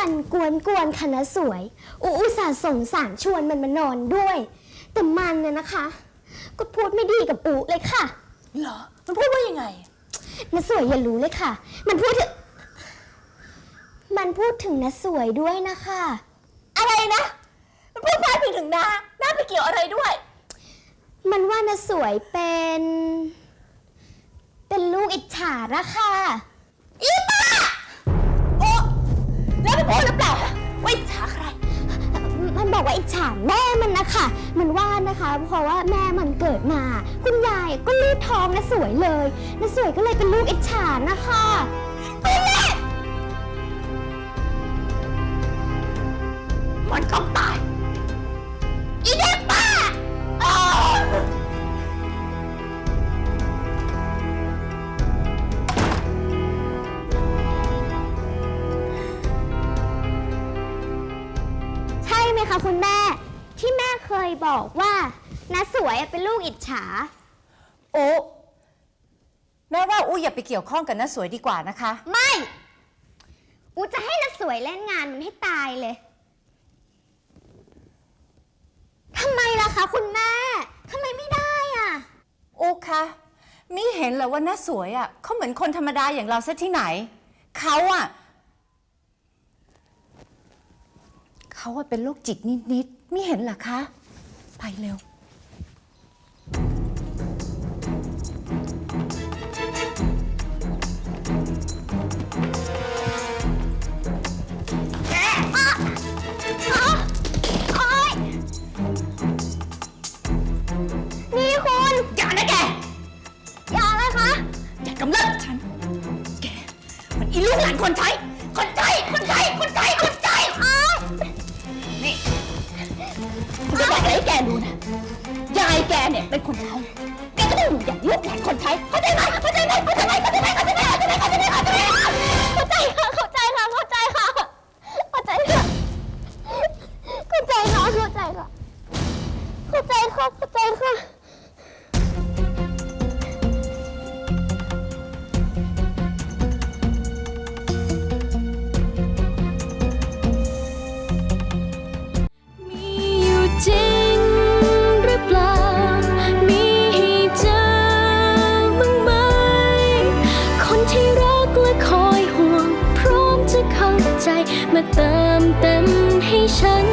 วนกวนคณะสวยอูอุตส่าห์สงสารชวนมันมานอนด้วย แต่มันน่ะนะคะ ก็พูดไม่ดีกับอูเลยค่ะเหรอ มันพูดว่ายังไงนาสวยอย่ารู้เลยค่ะ มันพูดถึง มันพูดถึงนาสวยด้วยนะคะ อะไรนะ มันพูดพาดพิงถึงน้าน้าไปเกี่ยวอะไรด้วย มันว่านาสวยเป็น เป็นลูกอิจฉาละค่ะ อีป้า บอกว่าอิจฉาแม่มันนะคะ มันว่านะคะ เพราะว่าแม่มันเกิดมา คุณยายก็รีดท้องนะสวยเลยนะสวยก็เลยเป็นลูกอิจฉานะคะคุณแม่มันก็ไป ไหมคะคุณแม่ ที่แม่เคยบอกว่านาสวยเป็นลูกอิจฉา โอ้แม่ว่าอู้อย่าไปเกี่ยวข้องกับน้าสวยดีกว่านะคะ ไม่ อูจะให้นาสวยเล่นงานมันให้ตายเลยทำไมล่ะคะคุณแม่ทำไมไม่ได้อะ โอ้คะมิเห็นเหรอว่าน้าสวยอะเขาเหมือนคนธรรมดาอย่างเราซะที่ไหนเขาอะ เขาอะเป็นโรคจิตนิดๆมิเห็นเหรอคะ ไปเร็ว นี่คุณอย่านะแก อย่าเลยคะ อย่ากำเริบฉัน แก มันอีลูกหลานคนใช้ คนใช้ คนใช้ คนใช้คน รให้แกดูนะ ยายแกเนี่ยเป็นคนใช้แกก็ต้องอยู่อย่างลูกหลานคนใช้ เข้าใจไหมเข้าใจไหมเข้าใจไหมเข้าใจไหมเข้าใจไหมเข้าใจไหมเข้าใจไหมเข้าใจไหมเข้าใจค่ะ เข้าใจค่ะ เข้าใจค่ะ เข้าใจค่ะ เข้าใจค่ะ เข้าใจค่ะ เข้าใจค่ะ เข้าใจค่ะมีอยู่จริง มาเติมเต็มให้ฉัน